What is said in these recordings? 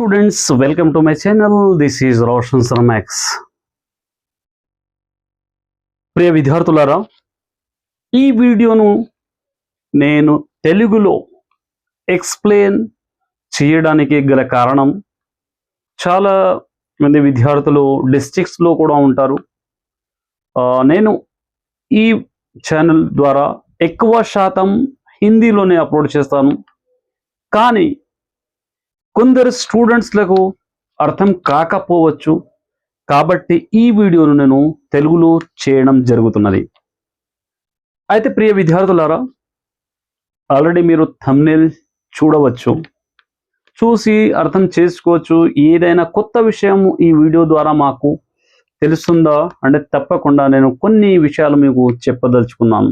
Students welcome to my channel. This is Roshan సర్మాక్స్ ప్రియ విద్యార్థులారా ఈ వీడియోను నేను తెలుగులో ఎక్స్ప్లెయిన్ చేయడానికి గల కారణం చాలా మంది విద్యార్థులు డిస్ట్రిక్ట్స్లో కూడా ఉంటారు. నేను ఈ ఛానల్ ద్వారా ఎక్కువ శాతం హిందీలోనే అప్లోడ్ చేస్తాను. కానీ కొందరు స్టూడెంట్స్లకు అర్థం కాకపోవచ్చు. కాబట్టి ఈ వీడియోను నేను తెలుగులో చేయడం జరుగుతున్నది. అయితే ప్రియ విద్యార్థులారా ఆల్రెడీ మీరు థమ్నేల్ చూడవచ్చు. చూసి అర్థం చేసుకోవచ్చు. ఏదైనా కొత్త విషయం ఈ వీడియో ద్వారా మాకు తెలుస్తుందా అంటే తప్పకుండా నేను కొన్ని విషయాలు మీకు చెప్పదలుచుకున్నాను.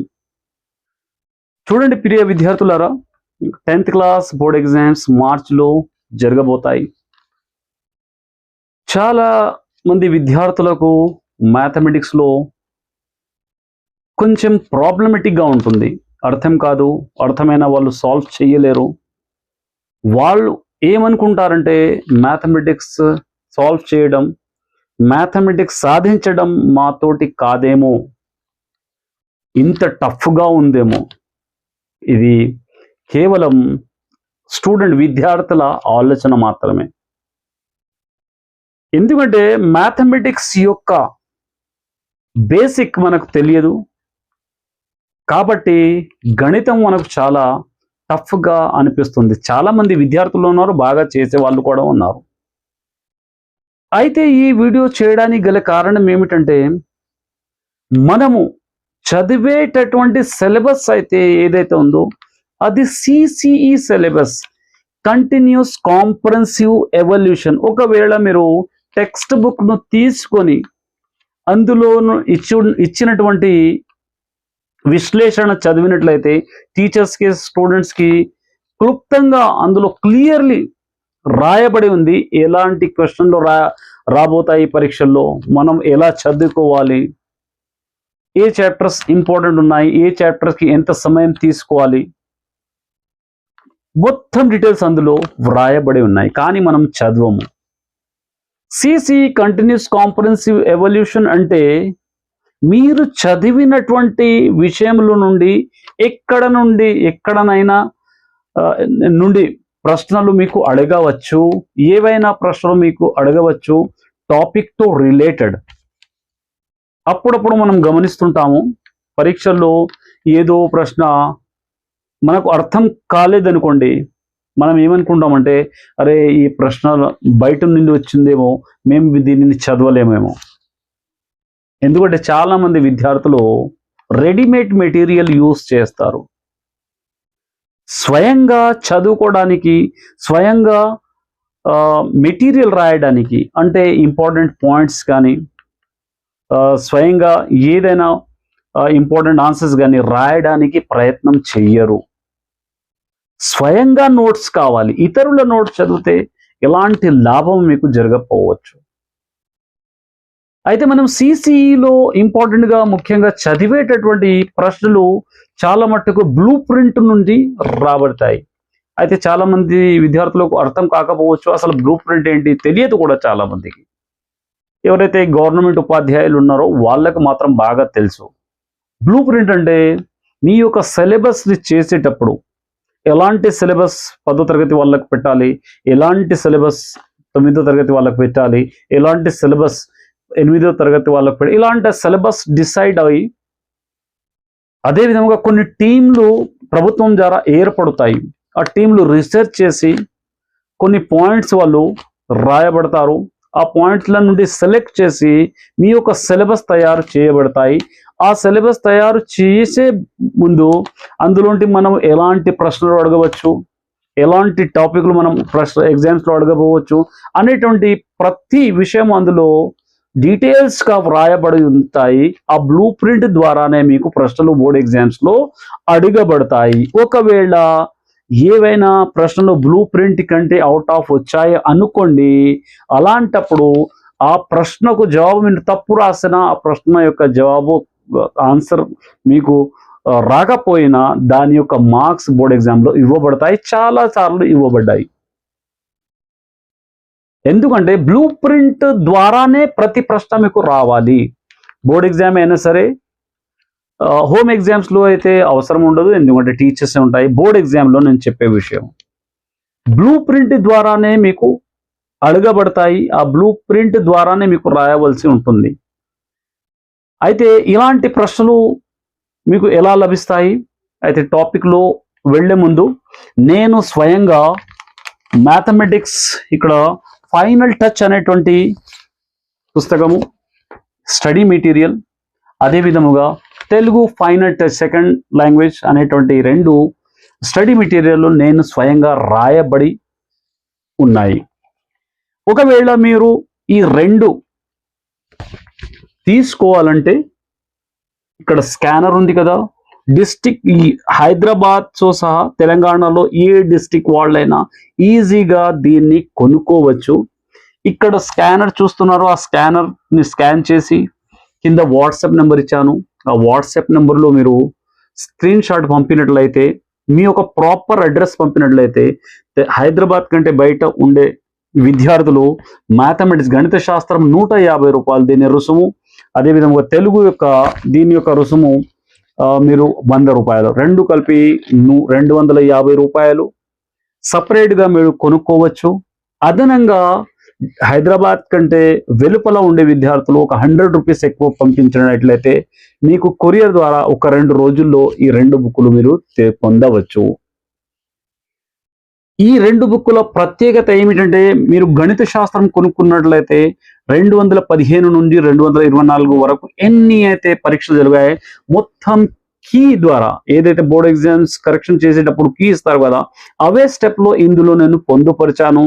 చూడండి ప్రియ విద్యార్థులారా టెన్త్ క్లాస్ బోర్డ్ ఎగ్జామ్స్ మార్చ్లో జరగబోతాయి. చాలా మంది విద్యార్థులకు మ్యాథమెటిక్స్లో కొంచెం ప్రాబ్లమెటిక్గా ఉంటుంది. అర్థం కాదు అర్థమైన వాళ్ళు సాల్వ్ చేయలేరు. వాళ్ళు ఏమనుకుంటారంటే మ్యాథమెటిక్స్ సాల్వ్ చేయడం మ్యాథమెటిక్స్ సాధించడం మాతోటి కాదేమో. ఇంత టఫ్గా ఉందేమో. ఇది కేవలం స్టూడెంట్ విద్యార్థుల ఆలోచన మాత్రమే. ఎందుకంటే మ్యాథమెటిక్స్ యొక్క బేసిక్ మనకు తెలియదు. కాబట్టి గణితం మనకు చాలా టఫ్గా అనిపిస్తుంది. చాలా మంది విద్యార్థులు ఉన్నారు బాగా చేసే వాళ్ళు కూడా ఉన్నారు. అయితే ఈ వీడియో చేయడానికి గల కారణం ఏమిటంటే మనము చదివేటటువంటి సిలబస్ అయితే ఏదైతే ఉందో అది CCE syllabus continuous comprehensive evaluation ఒకవేళ మీరు టెక్స్ట్ బుక్ను తీసుకొని అందులోను ఇచ్చి ఇచ్చినటువంటి విశ్లేషణ చదివినట్లయితే టీచర్స్కి స్టూడెంట్స్కి క్లుప్తంగా అందులో క్లియర్లీ రాయబడి ఉంది. ఎలాంటి క్వశ్చన్లు రా రాబోతాయి పరీక్షల్లో? మనం ఎలా చదువుకోవాలి? ఏ చాప్టర్స్ ఇంపార్టెంట్ ఉన్నాయి? ఏ చాప్టర్స్కి ఎంత సమయం తీసుకోవాలి? మొత్తం డీటెయిల్స్ అందులో వ్రాయబడి ఉన్నాయి. కానీ మనం చదవము. సిసి కంటిన్యూస్ కాంపరెన్సివ్ ఎవల్యూషన్ అంటే మీరు చదివినటువంటి విషయంలో నుండి ఎక్కడ నుండి ఎక్కడనైనా నుండి ప్రశ్నలు మీకు అడగవచ్చు ఏవైనా ప్రశ్నలు మీకు అడగవచ్చు టాపిక్తో రిలేటెడ్ అప్పుడప్పుడు మనం గమనిస్తుంటాము పరీక్షల్లో ఏదో ప్రశ్న మనకు అర్థం కాలేదనుకోండి మనం ఏమనుకుంటామంటే అరే ఈ ప్రశ్న బయట నుండి వచ్చిందేమో మేము దీనిని చదవలేమేమో. ఎందుకంటే చాలా మంది విద్యార్థులు రెడీమేడ్ మెటీరియల్ యూస్ చేస్తారు. స్వయంగా చదువుకోవడానికి స్వయంగా మెటీరియల్ రాయడానికి అంటే ఇంపార్టెంట్ పాయింట్స్ కానీ స్వయంగా ఏదైనా ఇంపార్టెంట్ ఆన్సర్స్ కానీ రాయడానికి ప్రయత్నం చెయ్యరు. స్వయంగా నోట్స్ కావాలి. ఇతరుల నోట్స్ చదివితే ఎలాంటి లాభం మీకు జరగకపోవచ్చు. అయితే మనం సిసిఈలో ఇంపార్టెంట్గా ముఖ్యంగా చదివేటటువంటి ప్రశ్నలు చాలా మట్టుకు బ్లూ ప్రింట్ నుండి రాబడతాయి. అయితే చాలా మంది విద్యార్థులకు అర్థం కాకపోవచ్చు. అసలు బ్లూ ప్రింట్ ఏంటి తెలియదు కూడా చాలా మందికి ఎవరైతే గవర్నమెంట్ ఉపాధ్యాయులు ఉన్నారో వాళ్ళకి మాత్రం బాగా తెలుసు. బ్లూ ప్రింట్ అంటే మీ యొక్క సిలబస్ని చేసేటప్పుడు ఎలాంటి సిలబస్ పదో తరగతి వాళ్ళకి పెట్టాలి? ఎలాంటి సిలబస్ తొమ్మిదో తరగతి వాళ్ళకి పెట్టాలి? ఎలాంటి సిలబస్ ఎనిమిదో తరగతి వాళ్ళకి పెట్టాలి ఇలాంటి సిలబస్ డిసైడ్ అయ్యి అదేవిధంగా కొన్ని టీంలు ప్రభుత్వం ద్వారా ఏర్పడతాయి. ఆ టీంలు రీసెర్చ్ చేసి కొన్ని పాయింట్స్ వాళ్ళు రాయబడతారు. ఆ పాయింట్ల నుండి సెలెక్ట్ చేసి మీ యొక్క సిలబస్ తయారు చేయబడతాయి. ఆ సిలబస్ తయారు చేసే ముందు అందులోంటి మనం ఎలాంటి ప్రశ్నలు అడగవచ్చు ఎలాంటి టాపిక్లు మనం ప్రశ్న ఎగ్జామ్స్లో అడగబోవచ్చు అనేటువంటి ప్రతి విషయం అందులో డీటెయిల్స్గా వ్రాయబడి ఉంటాయి. ఆ బ్లూ ప్రింట్ ద్వారానే మీకు ప్రశ్నలు బోర్డ్ ఎగ్జామ్స్లో అడగబడతాయి. ఒకవేళ ఏవైనా ప్రశ్నలు బ్లూ ప్రింట్ కంటే అవుట్ ఆఫ్ వచ్చాయి అనుకోండి అలాంటప్పుడు ఆ ప్రశ్నకు జవాబు మీరు తప్పు రాసిన ఆ ప్రశ్న యొక్క జవాబు ఆన్సర్ మీకు రాకపోయినా దాని యొక్క మార్క్స్ బోర్డ్ ఎగ్జామ్లో ఇవ్వబడతాయి. చాలా సార్లు ఇవ్వబడ్డాయి. ఎందుకంటే బ్లూ ప్రింట్ ద్వారానే ప్రతి ప్రశ్న మీకు రావాలి. బోర్డ్ ఎగ్జామ్ అయినా సరే హోమ్ ఎగ్జామ్స్లో అయితే అవసరం ఉండదు. ఎందుకంటే టీచర్స్ ఉంటాయి. బోర్డ్ ఎగ్జామ్లో నేను చెప్పే విషయం. బ్లూ ప్రింట్ ద్వారానే మీకు అడగబడతాయి. ఆ బ్లూ ప్రింట్ ద్వారానే మీకు రాయవలసి ఉంటుంది. అయితే ఇలాంటి ప్రశ్నలు మీకు ఎలా లభిస్తాయి? అయితే టాపిక్లో వెళ్ళే ముందు నేను స్వయంగా మ్యాథమెటిక్స్ ఇక్కడ ఫైనల్ టచ్ అనేటువంటి పుస్తకము స్టడీ మెటీరియల్ అదే విధముగా Telugu final touch second language అనేటువంటి రెండు స్టడీ మెటీరియల్ నేను స్వయంగా రాయబడి ఉన్నాయి. ఒకవేళ మీరు ఈ రెండు తీసుకోవాలంటే ఇక్కడ స్కానర్ ఉంది కదా. డిస్టిక్ ఈ సహా తెలంగాణలో ఏ డిస్టిక్ వాళ్ళైనా ఈజీగా దీన్ని కొనుక్కోవచ్చు. ఇక్కడ స్కానర్ చూస్తున్నారు ఆ స్కానర్ని స్కాన్ చేసి కింద వాట్సాప్ నెంబర్ ఇచ్చాను. ఆ వాట్సాప్ నెంబర్లో మీరు స్క్రీన్ షాట్ పంపినట్లయితే మీ యొక్క ప్రాపర్ అడ్రస్ పంపినట్లయితే హైదరాబాద్ కంటే బయట ఉండే విద్యార్థులు మ్యాథమెటిక్స్ గణిత శాస్త్రం నూట యాభై రూపాయలు దీని రుసుము అదేవిధంగా తెలుగు యొక్క దీని యొక్క రుసుము మీరు వంద రూపాయలు. రెండు కలిపి రెండు వందల యాభై రూపాయలు. సపరేట్గా మీరు కొనుక్కోవచ్చు. అదనంగా హైదరాబాద్ కంటే వెలుపల ఉండే విద్యార్థులు ఒక హండ్రెడ్ రూపీస్ ఎక్కువ పంపించినట్లయితే మీకు కొరియర్ ద్వారా ఒక రెండు రోజుల్లో ఈ రెండు బుక్కులు మీరు పొందవచ్చు. ఈ రెండు బుక్కుల ప్రత్యేకత ఏమిటంటే మీరు గణిత శాస్త్రం కొనుక్కున్నట్లయితే రెండు వందల పదిహేను నుండి రెండు వందల ఇరవై నాలుగు వరకు ఎన్ని అయితే పరీక్షలు జరిగాయి మొత్తం కీ ద్వారా ఏదైతే బోర్డ్ ఎగ్జామ్స్ కరెక్షన్ చేసేటప్పుడు కీ ఇస్తారు కదా అవే స్టెప్లో ఇందులో నేను పొందుపరిచాను.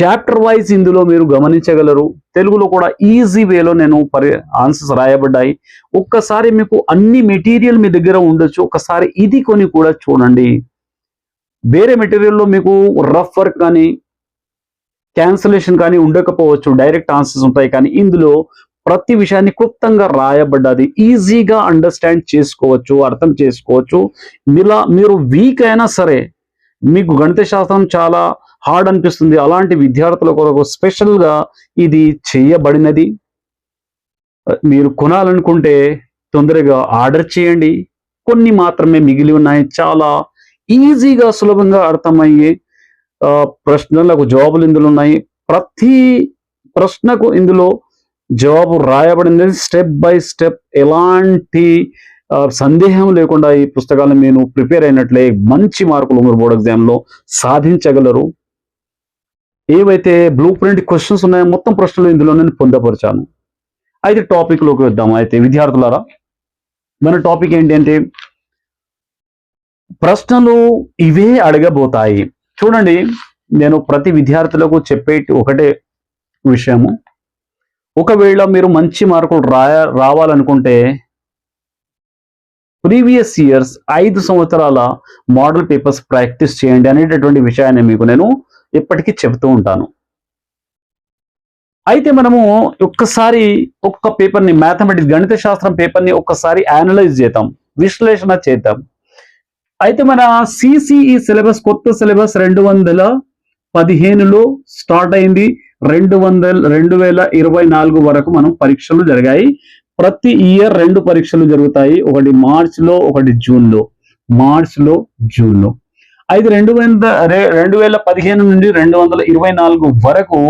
చాప్టర్ వైజ్ ఇందులో మీరు గమనించగలరు. తెలుగులో కూడా ఈజీ వేలో నేను పరి ఆన్సర్స్ రాయబడ్డాయి. ఒక్కసారి మీకు అన్ని మెటీరియల్ మీ దగ్గర ఉండొచ్చు. ఒకసారి ఇది కొని కూడా చూడండి. వేరే మెటీరియల్లో మీకు రఫ్ వర్క్ కానీ క్యాన్సలేషన్ కానీ ఉండకపోవచ్చు డైరెక్ట్ ఆన్సర్స్ ఉంటాయి. కానీ ఇందులో ప్రతి విషయాన్ని క్లుప్తంగా రాయబడ్డది. ఈజీగా అండర్స్టాండ్ చేసుకోవచ్చు అర్థం చేసుకోవచ్చు. ఇలా మీరు వీక్ అయినా సరే మీకు గణిత శాస్త్రం చాలా హార్డ్ అనిపిస్తుంది. అలాంటి విద్యార్థుల కొరకు స్పెషల్గా ఇది చేయబడినది. మీరు కొనాలనుకుంటే తొందరగా ఆర్డర్ చేయండి. కొన్ని మాత్రమే మిగిలి ఉన్నాయి. చాలా ఈజీగా సులభంగా అర్థమయ్యే ప్రశ్నలకు జవాబులు ఇందులో ఉన్నాయి. ప్రతి ప్రశ్నకు ఇందులో జవాబు రాయబడింది. స్టెప్ బై స్టెప్ ఎలాంటి సందేహం లేకుండా ఈ పుస్తకాలను నేను ప్రిపేర్ అయినట్లే మంచి మార్కులు మీరు బోర్డ్ ఎగ్జామ్లో సాధించగలరు. ఏవైతే బ్లూ ప్రింట్ క్వశ్చన్స్ ఉన్నాయో మొత్తం ప్రశ్నలు ఇందులో నేను పొందపరిచాను. అయితే టాపిక్లోకి వద్దాం. అయితే విద్యార్థులారా మన టాపిక్ ఏంటి అంటే ప్రశ్నలు ఇవే అడగబోతాయి. చూడండి నేను ప్రతి విద్యార్థులకు చెప్పే ఒకటే విషయము. ఒకవేళ మీరు మంచి మార్కులు రాయ రావాలనుకుంటే ప్రీవియస్ ఇయర్స్ ఐదు సంవత్సరాల మోడల్ పేపర్స్ ప్రాక్టీస్ చేయండి అనేటటువంటి విషయాన్ని మీకు నేను ఎప్పటికీ చెబుతూ ఉంటాను. అయితే మనము ఒక్కసారి ఒక్క పేపర్ని మ్యాథమెటిక్స్ గణిత శాస్త్రం పేపర్ని ఒక్కసారి అనలైజ్ చేద్దాం విశ్లేషణ చేద్దాం. అయితే మన సిసిఈ సిలబస్ కొత్త సిలబస్ రెండు వందల పదిహేనులో స్టార్ట్ అయింది. రెండు వందల రెండు వేల ఇరవై నాలుగు వరకు మనం పరీక్షలు జరిగాయి. ప్రతి ఇయర్ రెండు పరీక్షలు జరుగుతాయి. ఒకటి మార్చ్లో ఒకటి జూన్లో. మార్చిలో జూన్లో. అయితే రెండు వేల రెండు వేల పదిహేను నుండి రెండు వందల ఇరవై నాలుగు వరకు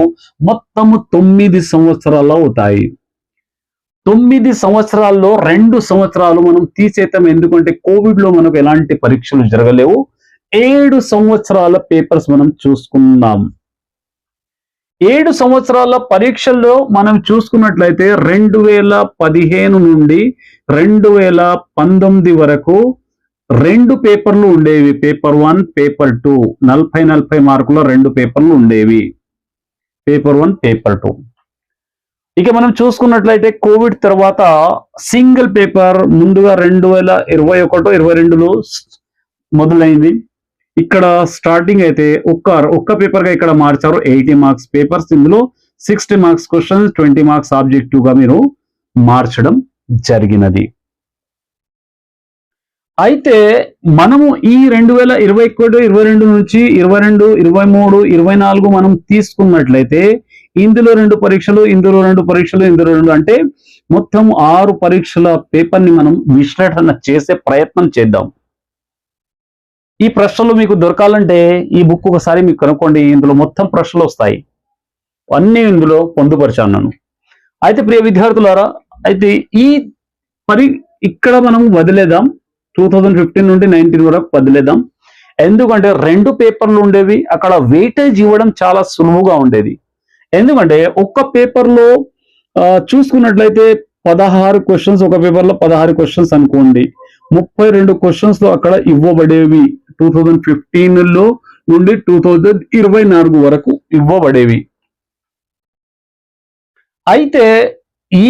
మొత్తము తొమ్మిది సంవత్సరాలు అవుతాయి. తొమ్మిది సంవత్సరాల్లో రెండు సంవత్సరాలు మనం తీసేద్దాం ఎందుకంటే కోవిడ్లో మనకు ఎలాంటి పరీక్షలు జరగలేవు. ఏడు సంవత్సరాల పేపర్స్ మనం చూసుకున్నాం. ఏడు సంవత్సరాల పరీక్షల్లో మనం చూసుకున్నట్లయితే రెండు వేల పదిహేను నుండి రెండు వేల పంతొమ్మిది వరకు రెండు పేపర్లు ఉండేవి. Paper one paper two. నలభై నలభై మార్కుల రెండు పేపర్లు ఉండేవి. Paper one paper two. ఇక మనం చూసుకున్నట్లయితే కోవిడ్ తర్వాత సింగిల్ పేపర్ ముందుగా రెండు వేల ఇరవై ఒకటో ఇరవై రెండులో మొదలైంది. ఇక్కడ స్టార్టింగ్ అయితే ఒక్క ఒక్క పేపర్గా ఇక్కడ మార్చారు ఎయిటీ మార్క్స్ పేపర్స్. ఇందులో sixty marks questions twenty marks ఆబ్జెక్టివ్గా మీరు మార్చడం జరిగినది. అయితే మనము ఈ రెండు వేల ఇరవై ఒకటి ఇరవై రెండు నుంచి ఇరవై రెండు ఇరవై మూడు ఇరవై నాలుగు మనం తీసుకున్నట్లయితే ఇందులో రెండు పరీక్షలు ఇందులో రెండు పరీక్షలు ఇందులో రెండు అంటే మొత్తం ఆరు పరీక్షల పేపర్ని మనం విశ్లేషణ చేసే ప్రయత్నం చేద్దాం. ఈ ప్రశ్నలు మీకు దొరకాలంటే ఈ బుక్ ఒకసారి మీకు కనుక్కోండి ఇందులో మొత్తం ప్రశ్నలు వస్తాయి. అన్నీ ఇందులో పొందుపరిచాను అయితే ప్రియ విద్యార్థులారా అయితే ఈ పరి ఇక్కడ మనం వదిలేదాం టూ థౌజండ్ ఫిఫ్టీన్ నుండి నైన్టీన్ వరకు వదిలేదాం ఎందుకంటే రెండు పేపర్లు ఉండేవి అక్కడ వెయిటేజ్ ఇవ్వడం చాలా సులువుగా ఉండేది. ఎందుకంటే ఒక్క పేపర్లో చూసుకున్నట్లయితే పదహారు క్వశ్చన్స్ ఒక పేపర్లో పదహారు క్వశ్చన్స్ అనుకోండి. ముప్పై రెండు క్వశ్చన్స్లో అక్కడ ఇవ్వబడేవి టూ థౌజండ్ ఫిఫ్టీన్లో నుండి టూ థౌజండ్ ఇరవై నాలుగు వరకు ఇవ్వబడేవి. అయితే ఈ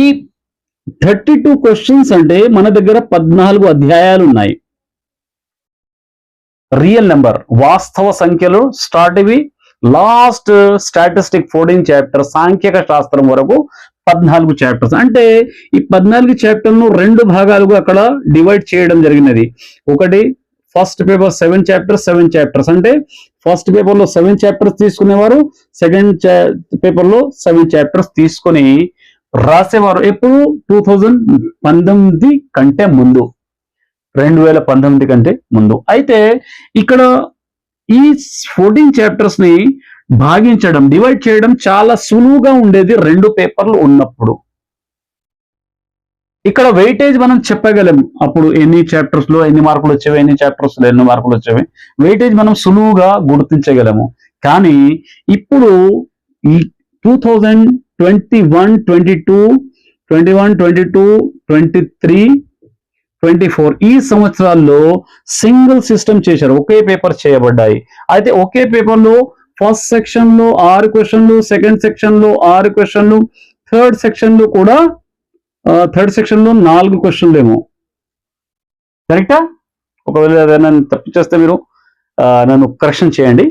థర్టీ టూ క్వశ్చన్స్ అంటే మన దగ్గర పద్నాలుగు అధ్యాయాలు ఉన్నాయి. రియల్ నెంబర్ వాస్తవ సంఖ్యలు స్టార్ట్ ఇవి లాస్ట్ స్టాటిస్టిక్ ఫోర్టీన్ చాప్టర్ సాంఖ్యక శాస్త్రం వరకు పద్నాలుగు చాప్టర్స్. అంటే ఈ పద్నాలుగు చాప్టర్ను రెండు భాగాలుగా అక్కడ డివైడ్ చేయడం జరిగినది. ఒకటి first paper seven chapters seven chapters అంటే ఫస్ట్ పేపర్లో సెవెన్ చాప్టర్స్ తీసుకునేవారు సెకండ్ పేపర్లో సెవెన్ చాప్టర్స్ తీసుకొని రాసేవారు. ఎప్పుడు? టూ థౌజండ్ పంతొమ్మిది కంటే ముందు. రెండు వేల పంతొమ్మిది కంటే ముందు. అయితే ఇక్కడ ఈ ఫోర్టీన్ చాప్టర్స్ని భాగించడం డివైడ్ చేయడం చాలా సులువుగా ఉండేది రెండు పేపర్లు ఉన్నప్పుడు. ఇక్కడ వెయిటేజ్ మనం చెప్పగలం. అప్పుడు ఎన్ని చాప్టర్స్లో ఎన్ని మార్కులు వచ్చేవి ఎన్ని చాప్టర్స్లో ఎన్ని మార్కులు వచ్చేవి వెయిటేజ్ మనం సులువుగా గుర్తించగలము. కానీ ఇప్పుడు ఈ two thousand twenty one twenty two twenty one twenty two twenty three twenty four ఈ సంవత్సరాల్లో సింగిల్ సిస్టమ్ చేశారు. ఒకే పేపర్ చేయబడ్డాయి. అయితే ఒకే పేపర్లో ఫస్ట్ సెక్షన్లో ఆరు క్వశ్చన్లు సెకండ్ సెక్షన్లో ఆరు క్వశ్చన్లు థర్డ్ సెక్షన్లో కూడా థర్డ్ సెక్షన్లో నాలుగు క్వశ్చన్లు ఏమో కరెక్టా? ఒకవేళ తప్పు చేస్తే మీరు నన్ను కరెక్షన్ చేయండి.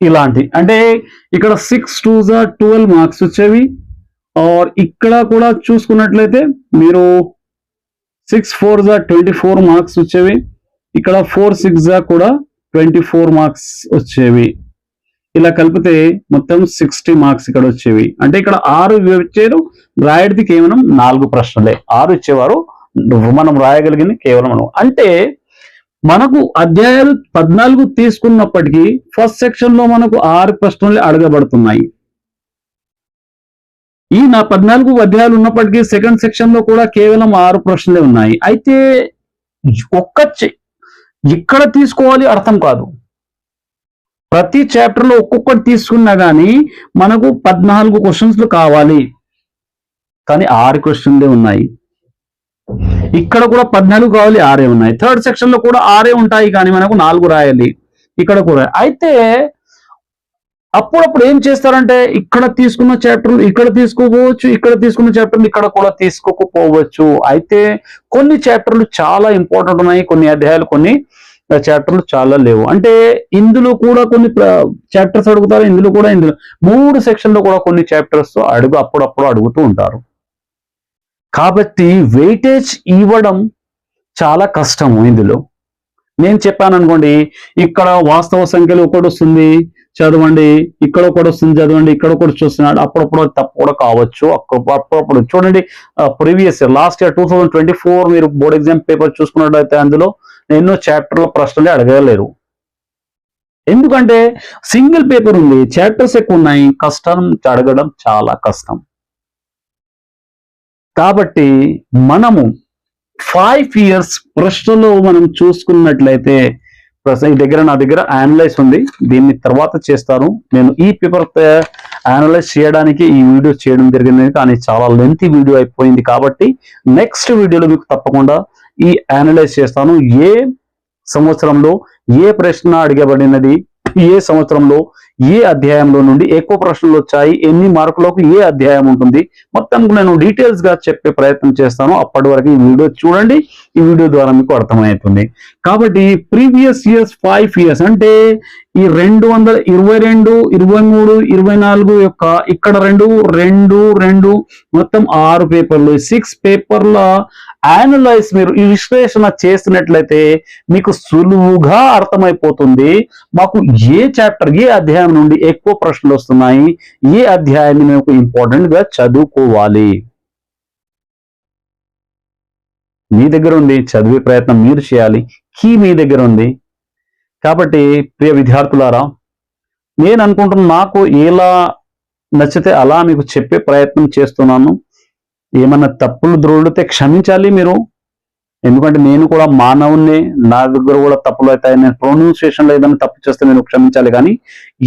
ఇలాంటి. అంటే ఇక్కడ సిక్స్ టూ జా ట్వెల్వ్ మార్క్స్ వచ్చేవి. ఆర్ ఇక్కడ కూడా చూసుకున్నట్లయితే మీరు సిక్స్ ఫోర్ జా ట్వంటీ ఫోర్ మార్క్స్ వచ్చేవి. ఇక్కడ ఫోర్ సిక్స్ జా కూడా ట్వంటీ ఫోర్ మార్క్స్ వచ్చేవి. ఇలా కలిపితే మొత్తం సిక్స్టీ మార్క్స్ ఇక్కడ వచ్చేవి. అంటే ఇక్కడ ఆరు వచ్చేది రాయడిది కేవలం నాలుగు ప్రశ్నలే. ఆరు ఇచ్చేవారు మనం రాయగలిగింది కేవలం మనం అంటే మనకు అధ్యాయాలు పద్నాలుగు తీసుకున్నప్పటికీ ఫస్ట్ సెక్షన్లో మనకు ఆరు ప్రశ్నలు అడగబడుతున్నాయి. ఈ నా పద్నాలుగు అధ్యాయాలు ఉన్నప్పటికీ సెకండ్ సెక్షన్లో కూడా కేవలం ఆరు ప్రశ్నలే ఉన్నాయి. అయితే ఒక్క చె- ఇక్కడ తీసుకోవాలి అర్థం కాదు. ప్రతి చాప్టర్లో ఒక్కొక్కటి తీసుకున్నా కానీ మనకు పద్నాలుగు క్వశ్చన్స్ కావాలి. కానీ ఆరు క్వశ్చన్లే ఉన్నాయి. ఇక్కడ కూడా పద్నాలుగు కావాలి ఆరే ఉన్నాయి. థర్డ్ సెక్షన్లో కూడా ఆరే ఉంటాయి కానీ మనకు నాలుగు రాయాలి. ఇక్కడ కూడా. అయితే అప్పుడప్పుడు ఏం చేస్తారంటే ఇక్కడ తీసుకున్న చాప్టర్లు ఇక్కడ తీసుకోపోవచ్చు ఇక్కడ తీసుకున్న చాప్టర్లు ఇక్కడ కూడా తీసుకోకపోవచ్చు. అయితే కొన్ని చాప్టర్లు చాలా ఇంపార్టెంట్ ఉన్నాయి కొన్ని అధ్యాయాలు కొన్ని చాప్టర్లు చాలా లేవు. అంటే ఇందులో కూడా కొన్ని చాప్టర్స్ అడుగుతారు ఇందులో కూడా ఇందులో మూడు సెక్షన్లో కూడా కొన్ని చాప్టర్స్ అడుగు అప్పుడప్పుడు అడుగుతూ ఉంటారు. కాబట్టి వెయిటేజ్ ఇవ్వడం చాలా కష్టము ఇందులో. నేను చెప్పాను అనుకోండి ఇక్కడ వాస్తవ సంఖ్యలు ఒకటి వస్తుంది చదవండి ఇక్కడ కూడా వస్తుంది చదవండి ఇక్కడ కూడా చూస్తున్నాడు అప్పుడప్పుడు తప్పు కూడా కావచ్చు. అప్పుడప్పుడు చూడండి previous year last year two thousand twenty four మీరు బోర్డ్ ఎగ్జామ్ పేపర్ చూసుకున్నట్లయితే అందులో ఎన్నో చాప్టర్ల ప్రశ్నలే అడగలేరు ఎందుకంటే సింగిల్ పేపర్ ఉంది చాప్టర్స్ ఎక్కువ ఉన్నాయి కష్టం అడగడం చాలా కష్టం. కాబట్టి మనము ఫైవ్ ఇయర్స్ ప్రశ్నలో మనం చూసుకున్నట్లయితే ప్రస్తుతం ఈ దగ్గర నా దగ్గర అనలైజ్ ఉంది. దీన్ని తర్వాత చేస్తాను. నేను ఈ పేపర్ అనలైజ్ చేయడానికి ఈ వీడియో చేయడం జరిగింది. కానీ చాలా లెంత్ వీడియో అయిపోయింది కాబట్టి నెక్స్ట్ వీడియోలో మీకు తప్పకుండా ఈ అనలైజ్ చేస్తాను. ఏ సంవత్సరంలో ఏ ప్రశ్న అడిగబడినది ఏ సంవత్సరంలో ఏ అధ్యాయంలో నుండి ఎక్కువ ప్రశ్నలు వచ్చాయి ఎన్ని మార్కులకు ఏ అధ్యాయం ఉంటుంది మొత్తం నేను డీటెయిల్స్గా చెప్పే ప్రయత్నం చేస్తాను. అప్పటి వరకు ఈ వీడియో చూడండి. ఈ వీడియో ద్వారా మీకు అర్థమవుతుంది. కాబట్టి ప్రీవియస్ ఇయర్స్ ఫైవ్ ఇయర్స్ అంటే ఈ రెండు వందల ఇరవై రెండు ఇరవై మూడు ఇరవై నాలుగు యొక్క ఇక్కడ రెండు రెండు రెండు మొత్తం ఆరు పేపర్లు సిక్స్ పేపర్ల యానలైజ్ మీరు ఈ విశ్లేషణ చేసినట్లయితే మీకు సులువుగా అర్థమైపోతుంది. మాకు ఏ చాప్టర్ ఏ అధ్యాయం నుండి ఎక్కువ ప్రశ్నలు వస్తున్నాయి ఏ అధ్యాయాన్ని మేము ఇంపార్టెంట్గా చదువుకోవాలి? మీ దగ్గర ఉంది చదివే ప్రయత్నం మీరు చేయాలి. కీ మీ దగ్గర ఉంది? కాబట్టి ప్రియ విద్యార్థులారా నేను అనుకుంటున్నా నాకు ఎలా నచ్చితే అలా మీకు చెప్పే ప్రయత్నం చేస్తున్నాను. ఏమన్నా తప్పులు ద్రోడితే క్షమించాలి మీరు. ఎందుకంటే నేను కూడా మానవుణ్ణి నా దగ్గర కూడా తప్పులు అవుతాయి నేను ప్రొనౌన్సియేషన్లో ఏదైనా తప్పు చేస్తే నేను క్షమించాలి. కానీ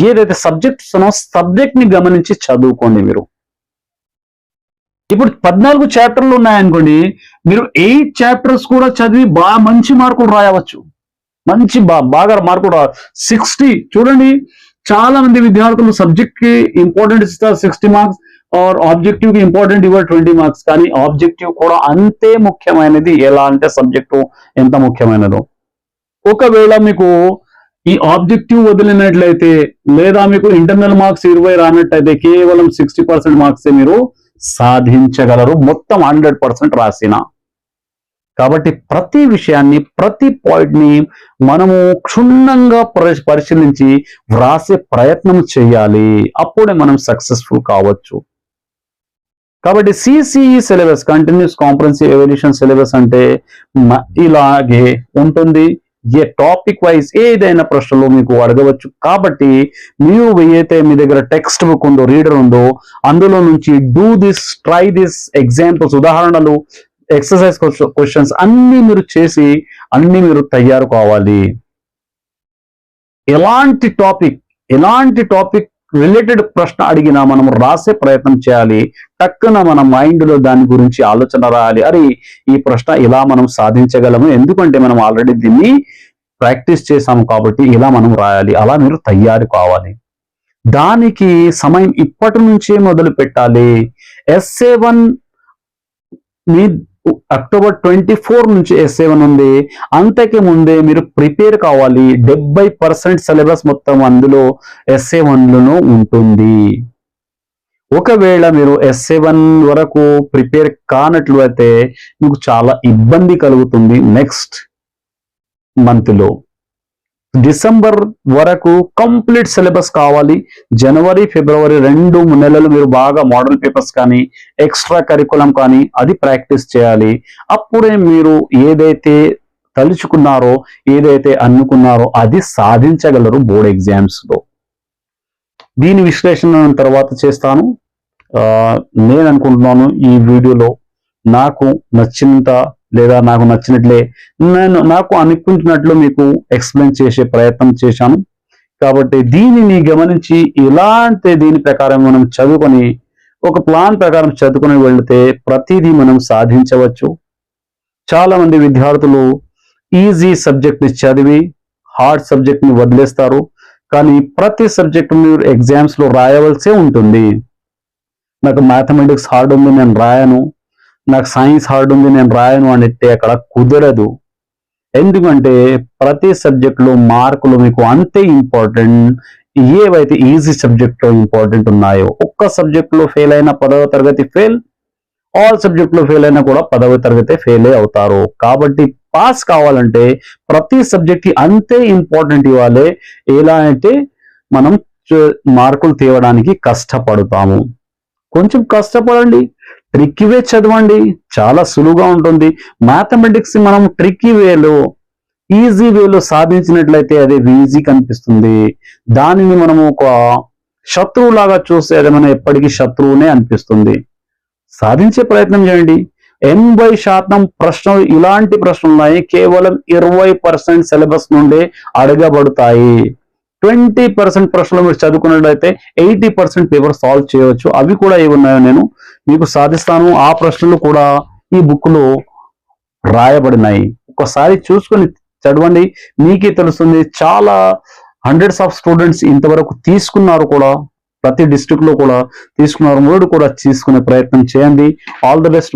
ఏదైతే సబ్జెక్ట్ ఇస్తున్నామో సబ్జెక్ట్ని గమనించి చదువుకోండి మీరు. ఇప్పుడు పద్నాలుగు చాప్టర్లు ఉన్నాయనుకోండి మీరు ఎయిట్ చాప్టర్స్ కూడా చదివి బాగా మంచి మార్కులు రాయవచ్చు. మంచి బాగా మార్కులు రా సిక్స్టీ చూడండి చాలా మంది విద్యార్థులు సబ్జెక్ట్కి ఇంపార్టెంట్ ఇస్తారు సిక్స్టీ మార్క్స్ ఆర్ ఆబ్జెక్టివ్కి ఇంపార్టెంట్ ఇవ్వరు ట్వంటీ మార్క్స్ కానీ ఆబ్జెక్టివ్ కూడా అంతే ముఖ్యమైనది. ఎలా అంటే సబ్జెక్టు ఎంత ముఖ్యమైనదో. ఒకవేళ మీకు ఈ ఆబ్జెక్టివ్ వదిలినట్లయితే లేదా మీకు ఇంటర్నల్ మార్క్స్ ఇరవై రానట్టయితే కేవలం సిక్స్టీ పర్సెంట్ మార్క్స్ మీరు సాధించగలరు. మొత్తం హండ్రెడ్ పర్సెంట్ రాసిన. కాబట్టి ప్రతి విషయాన్ని ప్రతి పాయింట్ని మనము క్షుణ్ణంగా పరిశీలించి వ్రాసే ప్రయత్నం చేయాలి. అప్పుడే మనం సక్సెస్ఫుల్ కావచ్చు. కాబట్టి CCE syllabus continuous comprehensive evaluation syllabus అంటే ఇలాగే ఉంటుంది. ఏ టాపిక్ వైజ్ ఏదైనా ప్రశ్నలు మీకు అడగవచ్చు. కాబట్టి మీరు ఏదైతే మీ దగ్గర టెక్స్ట్ బుక్ ఉందో రీడర్ ఉందో అందులో నుంచి do this try this examples ఉదాహరణలు ఎక్సర్సైజ్ క్వశ్చన్స్ అన్ని మీరు చేసి అన్ని మీరు తయారు కావాలి. ఎలాంటి టాపిక్ ఎలాంటి టాపిక్ రిలేటెడ్ ప్రశ్న అడిగినా మనం రాసే ప్రయత్నం చేయాలి. టక్కున మన మైండ్లో దాని గురించి ఆలోచన రాయాలి. అరే ఈ ప్రశ్న ఇలా మనం సాధించగలము. ఎందుకంటే మనం ఆల్రెడీ దీన్ని ప్రాక్టీస్ చేశాము కాబట్టి ఇలా మనం రాయాలి. అలా మీరు తయారు కావాలి. దానికి సమయం ఇప్పటి నుంచే మొదలు పెట్టాలి ఎస్ఏ వన్ని అక్టోబర్ ట్వంటీ ఫోర్ నుంచి ఎస్ వన్ ఉంది. అంతకి ముందే మీరు ప్రిపేర్ కావాలి. డెబ్బై పర్సెంట్ సిలబస్ మొత్తం అందులో ఎస్ వన్లోనూ ఉంటుంది. ఒకవేళ మీరు ఎస్ వన్ వరకు ప్రిపేర్ కానట్లు అయితే మీకు చాలా ఇబ్బంది కలుగుతుంది నెక్స్ట్ మంత్లో. డిసెంబర్ వరకు కంప్లీట్ సిలబస్ కావాలి. జనవరి ఫిబ్రవరి రెండు నెలలు మీరు బాగా మోడల్ పేపర్స్ కానీ ఎక్స్ట్రా కరికులం కానీ అది ప్రాక్టీస్ చేయాలి. అప్పుడే మీరు ఏదైతే తలుచుకున్నారో ఏదైతే అనుకున్నారో అది సాధించగలరు బోర్డ్ ఎగ్జామ్స్లో దీని విశ్లేషణ తర్వాత చేస్తాను. నేను అనుకుంటున్నాను ఈ వీడియోలో నాకు నచ్చినంత లేదా నాకు నచ్చినట్లే నేను నాకు అనుకుంటున్నట్లు మీకు ఎక్స్ప్లెయిన్ చేసే ప్రయత్నం చేశాను. కాబట్టి దీనిని గమనించి ఇలాంటి దీని ప్రకారం మనం చదువుకొని ఒక ప్లాన్ ప్రకారం చదువుకొని వెళితే ప్రతిదీ మనం సాధించవచ్చు. చాలా మంది విద్యార్థులు ఈజీ సబ్జెక్ట్ని చదివి హార్డ్ సబ్జెక్ట్ని వదిలేస్తారు. కానీ ప్రతి సబ్జెక్ట్ మీరు ఎగ్జామ్స్లో రాయవలసే ఉంటుంది. నాకు మ్యాథమెటిక్స్ హార్డ్ ఉంది నేను రాయను. నాకు సైన్స్ హార్డ్ ఉంది నేను రాయను అంటే అక్కడ కుదరదు. ఎందుకంటే ప్రతి సబ్జెక్టులో మార్కులు మీకు అంతే ఇంపార్టెంట్ ఏవైతే ఈజీ సబ్జెక్ట్లో ఇంపార్టెంట్ ఉన్నాయో ఒక్క సబ్జెక్టులో ఫెయిల్ అయిన పదవ తరగతి ఫెయిల్ ఆల్ సబ్జెక్టులో ఫెయిల్ అయినా కూడా పదవ తరగతి ఫెయిల్ అవుతారు. కాబట్టి పాస్ కావాలంటే ప్రతి సబ్జెక్ట్కి అంతే ఇంపార్టెంట్ ఇవ్వాలి. ఎలా అంటే మనం మార్కులు తేవడానికి కష్టపడతాము. కొంచెం కష్టపడండి. ట్రిక్కీ వే చదవండి. చాలా సులువుగా ఉంటుంది. మ్యాథమెటిక్స్ మనం ట్రిక్కీ వేలో ఈజీ వేలో సాధించినట్లయితే అది ఈజీ కనిపిస్తుంది. దానిని మనం ఒక శత్రువులాగా చూస్తే అది మనం ఎప్పటికీ శత్రువునే అనిపిస్తుంది. సాధించే ప్రయత్నం చేయండి. ఎనభై శాతం ప్రశ్నలు ఇలాంటి ప్రశ్నలు ఉన్నాయి. కేవలం ఇరవై పర్సెంట్ సిలబస్ నుండే అడగబడతాయి. ట్వంటీ పర్సెంట్ ప్రశ్నలు మీరు చదువుకున్నట్లయితే ఎయిటీ పర్సెంట్ పేపర్ సాల్వ్ చేయవచ్చు. అవి కూడా ఏవి ఉన్నాయో నేను మీకు సాధిస్తాను. ఆ ప్రశ్నలు కూడా ఈ బుక్లో రాయబడినాయి. ఒకసారి చూసుకొని చదవండి. మీకే తెలుస్తుంది. చాలా హండ్రెడ్స్ ఆఫ్ స్టూడెంట్స్ ఇంతవరకు తీసుకున్నారు కూడా. ప్రతి డిస్టిక్లో కూడా తీసుకున్నారు. మూడు కూడా తీసుకునే ప్రయత్నం చేయండి. All the best